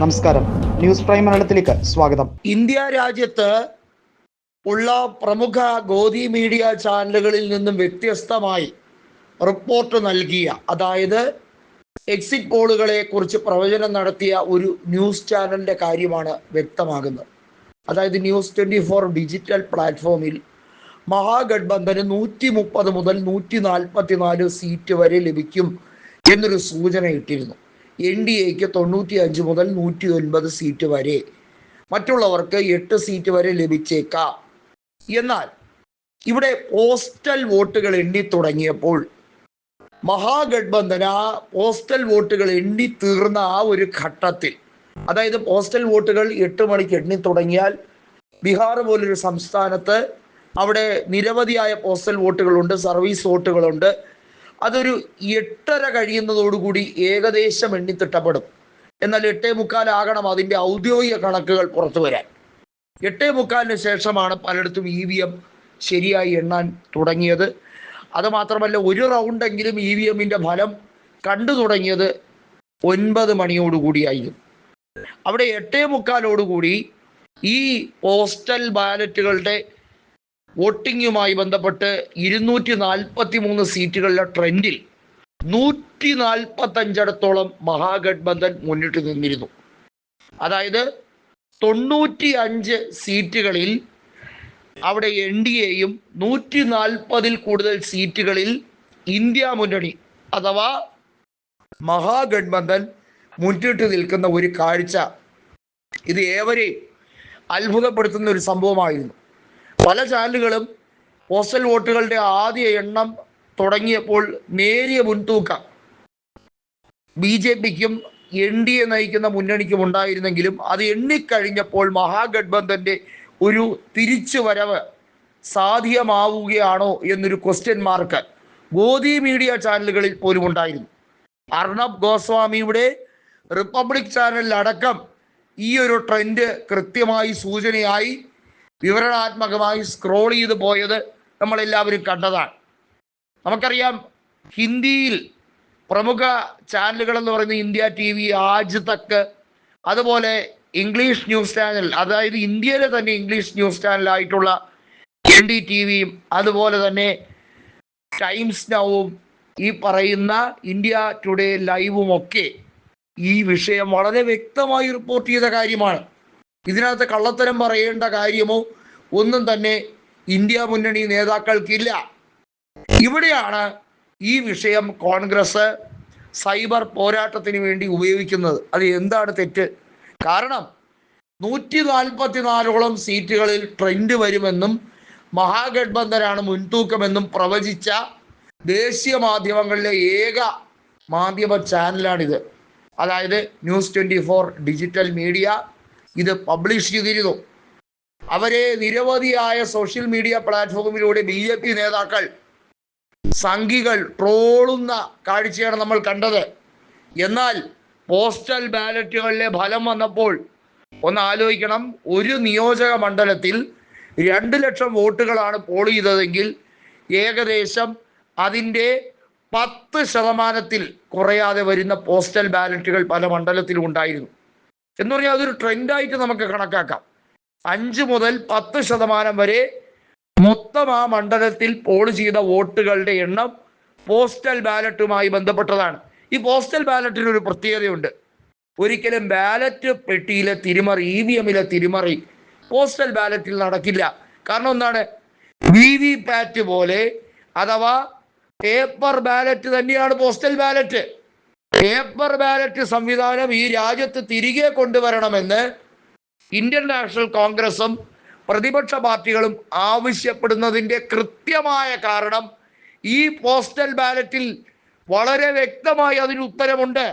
നമസ്കാരം. News prime മലയാളത്തിലേക്ക് സ്വാഗതം. ഇന്ത്യ രാജ്യത്ത് ഉള്ള പ്രമുഖ ഗോതി മീഡിയ ചാനലുകളിൽ നിന്നും വ്യത്യസ്തമായി റിപ്പോർട്ട് നൽകിയ അതായത് എക്സിറ്റ് പോളുകളെ കുറിച്ച് പ്രവചനം നടത്തിയ ഒരു ന്യൂസ് ചാനലിന്റെ കാര്യമാണ് വ്യക്തമാകുന്നത്. അതായത് ന്യൂസ് ട്വന്റി ഫോർ ഡിജിറ്റൽ പ്ലാറ്റ്ഫോമിൽ മഹാഗഡ്ബന്ധന് നൂറ്റി മുപ്പത് മുതൽ നൂറ്റി നാൽപ്പത്തി നാല് സീറ്റ് വരെ ലഭിക്കും എന്നൊരു സൂചന ഇട്ടിരുന്നു എൻ ഡി എക്ക് തൊണ്ണൂറ്റി അഞ്ച് മുതൽ നൂറ്റി ഒൻപത് സീറ്റ് വരെ. മറ്റുള്ളവർക്ക് എട്ട് സീറ്റ് വരെ ലഭിച്ചേക്കാം. എന്നാൽ ഇവിടെ പോസ്റ്റൽ വോട്ടുകൾ എണ്ണി തുടങ്ങിയപ്പോൾ മഹാഗഡ്ബന്ധന പോസ്റ്റൽ വോട്ടുകൾ എണ്ണി തീർന്ന ആ ഒരു ഘട്ടത്തിൽ അതായത് പോസ്റ്റൽ വോട്ടുകൾ എട്ട് മണിക്ക് എണ്ണി തുടങ്ങിയാൽ ബീഹാർ പോലൊരു സംസ്ഥാനത്ത് അവിടെ നിരവധിയായ പോസ്റ്റൽ വോട്ടുകളുണ്ട് സർവീസ് വോട്ടുകളുണ്ട്. അതൊരു എട്ടര കഴിയുന്നതോടുകൂടി ഏകദേശം എണ്ണിത്തിട്ടപ്പെടും. എന്നാൽ എട്ടേ മുക്കാലാകണം അതിന്റെ ഔദ്യോഗിക കണക്കുകൾ പുറത്തു വരാൻ. എട്ടേ മുക്കാലിന് ശേഷമാണ് പലയിടത്തും ഇ വി എം ശരിയായി എണ്ണാൻ തുടങ്ങിയത്. അതുമാത്രമല്ല ഒരു റൗണ്ടെങ്കിലും ഇ വി എമ്മിന്റെ ഫലം കണ്ടു തുടങ്ങിയത് ഒൻപത് മണിയോടുകൂടിയായിരുന്നു. അവിടെ എട്ടേ മുക്കാലോടുകൂടി ഈ പോസ്റ്റൽ ബാലറ്റുകളുടെ വോട്ടിങ്ങുമായി ബന്ധപ്പെട്ട് ഇരുന്നൂറ്റി നാൽപ്പത്തി മൂന്ന് സീറ്റുകളിലെ ട്രെൻഡിൽ നൂറ്റി നാൽപ്പത്തഞ്ചിടത്തോളം മഹാഗഡ്ബന്ധൻ മുന്നിട്ട് നിന്നിരുന്നു. അതായത് തൊണ്ണൂറ്റി അഞ്ച് സീറ്റുകളിൽ അവിടെ എൻ ഡി എയും നൂറ്റി നാൽപ്പതിൽ കൂടുതൽ സീറ്റുകളിൽ ഇന്ത്യ മുന്നണി അഥവാ മഹാഗഡ്ബന്ധൻ മുന്നിട്ട് നിൽക്കുന്ന ഒരു കാഴ്ച ഇത് ഏവരെയും അത്ഭുതപ്പെടുത്തുന്ന ഒരു സംഭവമായിരുന്നു. പല ചാനലുകളും പോസ്റ്റൽ വോട്ടുകളുടെ ആദ്യ എണ്ണം തുടങ്ങിയപ്പോൾ നേരിയ മുൻതൂക്കം. ബി ജെ പിക്കും എൻ ഡി എ നയിക്കുന്ന മുന്നണിക്കും ഉണ്ടായിരുന്നെങ്കിലും അത് എണ്ണിക്കഴിഞ്ഞപ്പോൾ മഹാഗഡ്ബന്ധന്റെ ഒരു തിരിച്ചു വരവ് സാധ്യമാവുകയാണോ എന്നൊരു ക്വസ്റ്റ്യൻ മാർക്ക് ഗോദി മീഡിയ ചാനലുകളിൽ പോലും ഉണ്ടായിരുന്നു. അർണബ് ഗോസ്വാമിയുടെ റിപ്പബ്ലിക് ചാനലിലടക്കം ഈ ഒരു ട്രെൻഡ് കൃത്യമായി സൂചനയായി വിവരണാത്മകമായി സ്ക്രോൾ ചെയ്ത് പോയത് നമ്മളെല്ലാവരും കണ്ടതാണ്. നമുക്കറിയാം ഹിന്ദിയിൽ പ്രമുഖ ചാനലുകൾ എന്ന് പറയുന്ന India T V Aaj Tak അതുപോലെ ഇംഗ്ലീഷ് ന്യൂസ് ചാനൽ അതായത് ഇന്ത്യയിലെ തന്നെ ഇംഗ്ലീഷ് ന്യൂസ് ചാനലായിട്ടുള്ള എൻ ഡി ടി വിയും അതുപോലെ തന്നെ ടൈംസ് നൗവും ഈ പറയുന്ന ഇന്ത്യ ടുഡേ ലൈവും ഒക്കെ ഈ വിഷയം വളരെ വ്യക്തമായി റിപ്പോർട്ട് ചെയ്ത കാര്യമാണ്. ഇതിനകത്ത് കള്ളത്തരം പറയേണ്ട കാര്യമോ? ഒന്നും തന്നെ ഇന്ത്യ മുന്നണി നേതാക്കൾക്കില്ല. ഇവിടെയാണ് ഈ വിഷയം കോൺഗ്രസ് സൈബർ പോരാട്ടത്തിന് വേണ്ടി ഉപയോഗിക്കുന്നത്. അത് എന്താണ് തെറ്റ്? കാരണം നൂറ്റി നാൽപ്പത്തി നാലോളം സീറ്റുകളിൽ ട്രെൻഡ് വരുമെന്നും മഹാഗഡ്ബന്ധനാണ് മുൻതൂക്കമെന്നും പ്രവചിച്ച ദേശീയ മാധ്യമങ്ങളിലെ ഏക മാധ്യമ ചാനലാണിത്. അതായത് news twenty four digital media. ഇത് പബ്ലിഷ് ചെയ്തിരുന്നു. അവരെ നിരവധിയായ സോഷ്യൽ മീഡിയ പ്ലാറ്റ്ഫോമിലൂടെ ബി ജെ പി നേതാക്കൾ സംഘികൾ ട്രോളുന്ന കാഴ്ചയാണ് നമ്മൾ കണ്ടത്. എന്നാൽ പോസ്റ്റൽ ബാലറ്റുകളിലെ ഫലം വന്നപ്പോൾ ഒന്ന് ആലോചിക്കണം. ഒരു നിയോജക മണ്ഡലത്തിൽ രണ്ട് ലക്ഷം വോട്ടുകളാണ് പോൾ ചെയ്തതെങ്കിൽ ഏകദേശം അതിന്റെ പത്ത് ശതമാനത്തിൽ കുറയാതെ വരുന്ന പോസ്റ്റൽ ബാലറ്റുകൾ പല മണ്ഡലത്തിലും ഉണ്ടായിരുന്നു. എന്ന് പറഞ്ഞാൽ അതൊരു ട്രെൻഡായിട്ട് നമുക്ക് കണക്കാക്കാം. അഞ്ച് മുതൽ പത്ത് ശതമാനം വരെ മൊത്തം ആ മണ്ഡലത്തിൽ പോൾ ചെയ്ത വോട്ടുകളുടെ എണ്ണം പോസ്റ്റൽ ബാലറ്റുമായി ബന്ധപ്പെട്ടതാണ്. ഈ പോസ്റ്റൽ ബാലറ്റിന് ഒരു പ്രത്യേകതയുണ്ട്. ഒരിക്കലും ബാലറ്റ് പെട്ടിയിലെ തിരിമറി ഇ വി എമ്മിലെ തിരിമറി പോസ്റ്റൽ ബാലറ്റിൽ നടക്കില്ല. കാരണം എന്താണ്? വി വി പാറ്റ് പോലെ അഥവാ പേപ്പർ ബാലറ്റ് തന്നെയാണ് പോസ്റ്റൽ ബാലറ്റ്. പേപ്പർ ബാലറ്റ് സംവിധാനം ഈ രാജ്യത്ത് തിരികെ കൊണ്ടുവരണമെന്ന് ഇന്ത്യൻ നാഷണൽ കോൺഗ്രസും പ്രതിപക്ഷ പാർട്ടികളും ആവശ്യപ്പെടുന്നതിന്റെ കൃത്യമായ കാരണം ഈ പോസ്റ്റൽ ബാലറ്റിൽ വളരെ വ്യക്തമായി അതിന് ഉത്തരമുണ്ട്.